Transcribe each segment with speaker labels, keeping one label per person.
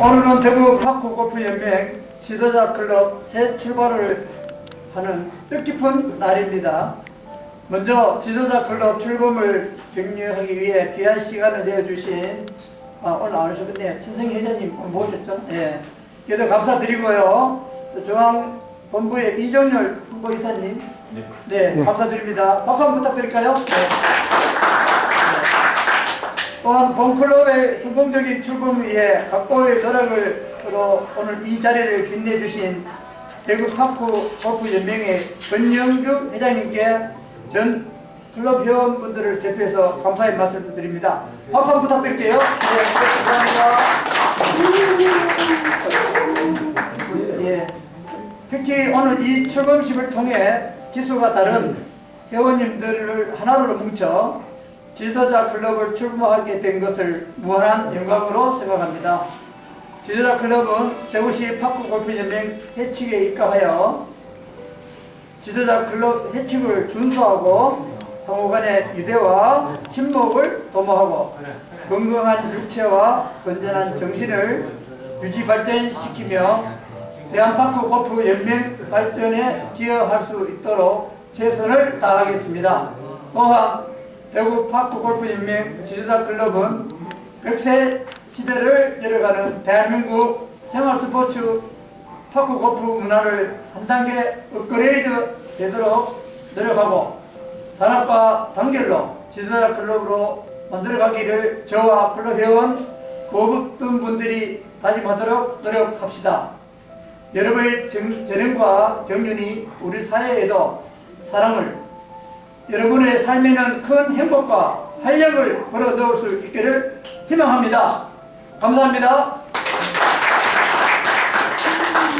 Speaker 1: 오늘은 대구 파크 골프 연맹 지도자 클럽 새 출발을 하는 뜻깊은 날입니다. 먼저 지도자 클럽 출범을 격려하기 위해 귀한 시간을 내어주신 아, 오늘 안 오셨겠네요. 친성 회장님 모셨죠? 예. 그래도 감사드리고요. 또 중앙본부의 이정열 홍보이사님
Speaker 2: 네.
Speaker 1: 네, 감사드립니다. 박수 한번 부탁드릴까요? 네. 또한 본클럽의 성공적인 출범 위해 각고의 노력을 으로 오늘 이 자리를 빛내주신 대구 파크 골프 연맹의 권영규 회장님께 전 클럽 회원분들을 대표해서 감사의 말씀을 드립니다. 박수 한번 부탁드릴게요. 네, 감사합니다. 예. 특히 오늘 이 출범식을 통해 기수가 다른 회원님들을 하나로 뭉쳐 지도자 클럽을 출범하게 된 것을 무한한 영광으로 생각합니다. 지도자 클럽은 대구시 파크 골프 연맹 해칙에 입각하여 지도자 클럽 해칙을 준수하고 상호 간의 유대와 친목을 도모하고 건강한 육체와 건전한 정신을 유지 발전시키며 대한파크 골프 연맹 발전에 기여할 수 있도록 최선을 다하겠습니다. 또한 대구 파크 골프 연맹 지도자 클럽은 100세 시대를 열어가는 대한민국 생활 스포츠 파크 골프 문화를 한 단계 업그레이드 되도록 노력하고 단합과 단결로 지도자 클럽으로 만들어가기를 저와 클럽 회원 모든 분들이 다짐하도록 노력합시다. 여러분의 정- 재능과 경륜이 우리 사회에도 사랑을 여러분의 삶에는 큰 행복과 활력을 불어 넣을 수 있기를 희망합니다. 감사합니다.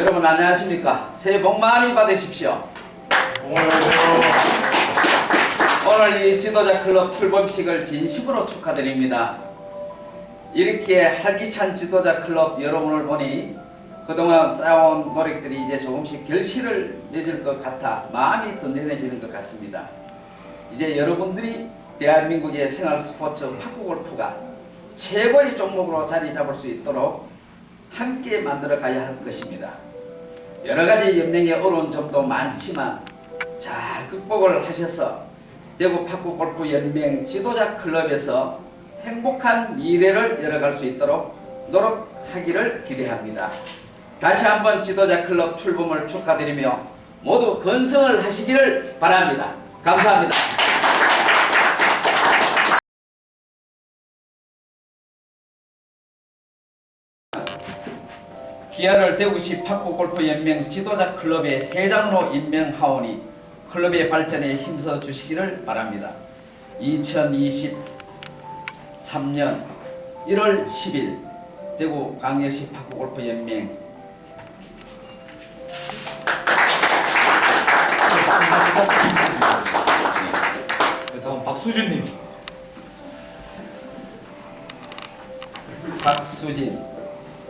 Speaker 3: 여러분 안녕하십니까? 새해 복 많이 받으십시오. 오늘 이 지도자 클럽 출범식을 진심으로 축하드립니다. 이렇게 활기찬 지도자 클럽 여러분을 보니 그동안 쌓아온 노력들이 이제 조금씩 결실을 맺을 것 같아 마음이 든든해지는 것 같습니다. 이제 여러분들이 대한민국의 생활 스포츠 파크 골프가 최고의 종목으로 자리 잡을 수 있도록 함께 만들어 가야 할 것입니다. 여러 가지 연맹의 어려운 점도 많지만 잘 극복을 하셔서 대구 파크 골프 연맹 지도자 클럽에서 행복한 미래를 열어갈 수 있도록 노력하기를 기대합니다. 다시 한번 지도자 클럽 출범을 축하드리며 모두 건승을 하시기를 바랍니다. 감사합니다. 기아를 대구시 파크 골프 연맹 지도자 클럽의 회장으로 임명하오니 클럽의 발전에 힘써 주시기를 바랍니다. 2023년 1월 10일 대구 강력시 파크 골프 연맹
Speaker 2: 박수진님.
Speaker 3: 박수진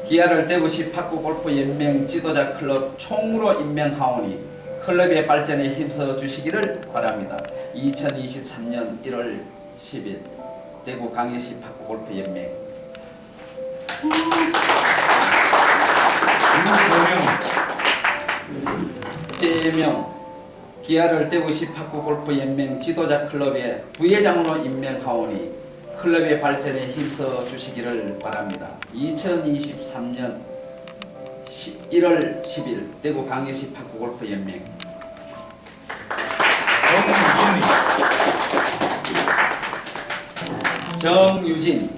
Speaker 3: 기아를 대구시 파크 골프 연맹 지도자 클럽 총무로 임명하오니 클럽의 발전에 힘써 주시기를 바랍니다. 2023년 1월 10일 대구 강예시 파크 골프 연맹. 제명 기아를 대구시 파크 골프 연맹 지도자 클럽의 부회장으로 임명하오니 클럽의 발전에 힘써 주시기를 바랍니다. 2023년 1월 10일 대구 강예시 파크 골프 연맹.
Speaker 2: 정유진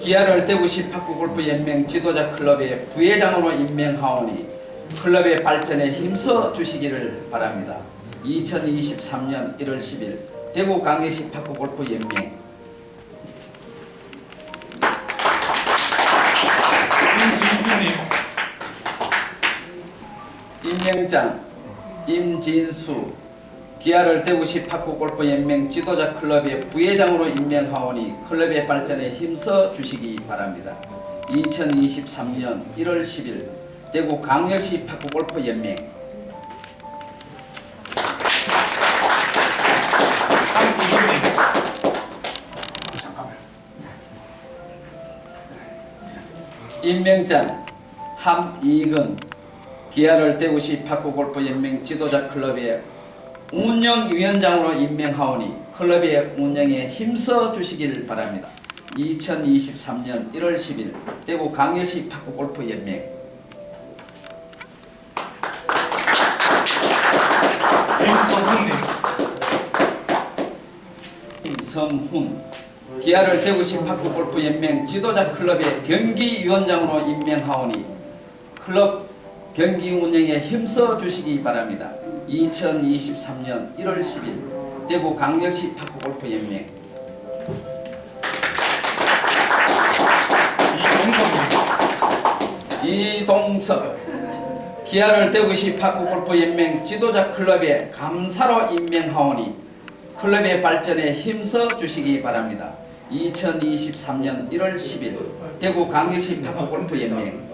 Speaker 3: 기아를 대구시 파크 골프 연맹 지도자 클럽의 부회장으로 임명하오니 클럽의 발전에 힘써 주시기를 바랍니다. 2023년 1월 10일 대구 강예시 파크 골프 연맹. 임명장 임진수 기아를 대구시 파크 골프 연맹 지도자 클럽의 부회장으로 임명하오니 클럽의 발전에 힘써 주시기 바랍니다. 2023년 1월 10일 대구 강력시 파크 골프 연맹. 임명장 함이근 기아를 대구시 파크골프 연맹 지도자 클럽의 운영위원장으로 임명하오니 클럽의 운영에 힘써 주시길 바랍니다. 2023년 1월 10일 대구 강여시 파크 골프 연맹
Speaker 2: 김성훈
Speaker 3: 기아를 대구시 파크 골프 연맹 지도자 클럽의 경기위원장으로 임명하오니 클럽 경기 운영에 힘써 주시기 바랍니다. 2023년 1월 10일 대구 강력시 파크 골프 연맹
Speaker 2: 이동성님.
Speaker 3: 이동석 기아를 대구시 파크 골프 연맹 지도자 클럽의 감사로 임명하오니 클럽의 발전에 힘써 주시기 바랍니다. 2023년 1월 10일 대구 강력시 파크골프 연맹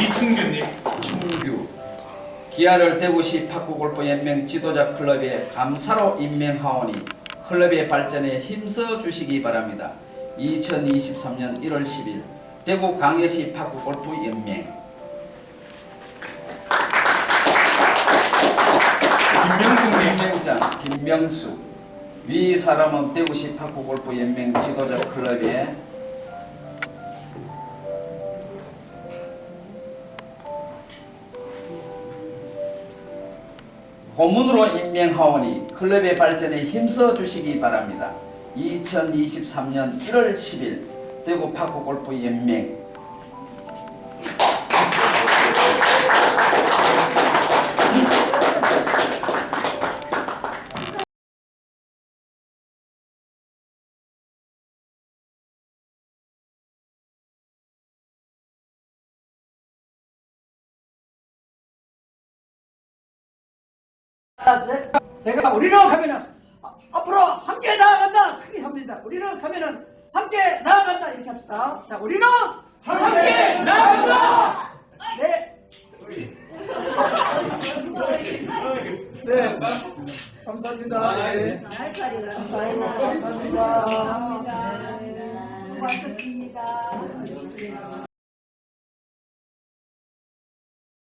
Speaker 2: 이충규님.
Speaker 3: 충규 기아를 대구시 파크골프 연맹 지도자 클럽의 감사로 임명하오니 클럽의 발전에 힘써 주시기 바랍니다. 2023년 1월 10일 대구 강여시 파크 골프 연맹 김명수 위 사람은 대구시 파크 골프 연맹 지도자 클럽의 고문으로 임명하오니 클럽의 발전에 힘써 주시기 바랍니다. 2023년 1월 10일 대구 파크 골프 연맹
Speaker 1: 제가 우리는 하면은 아, 앞으로 함께 나아간다 크게 합니다. 우리는 하면은 함께 나아간다 이렇게 합시다. 자, 우리는 함께 나아간다. 네. 네. 감사합니다. 네. 감사합니다.
Speaker 4: 고맙습니다.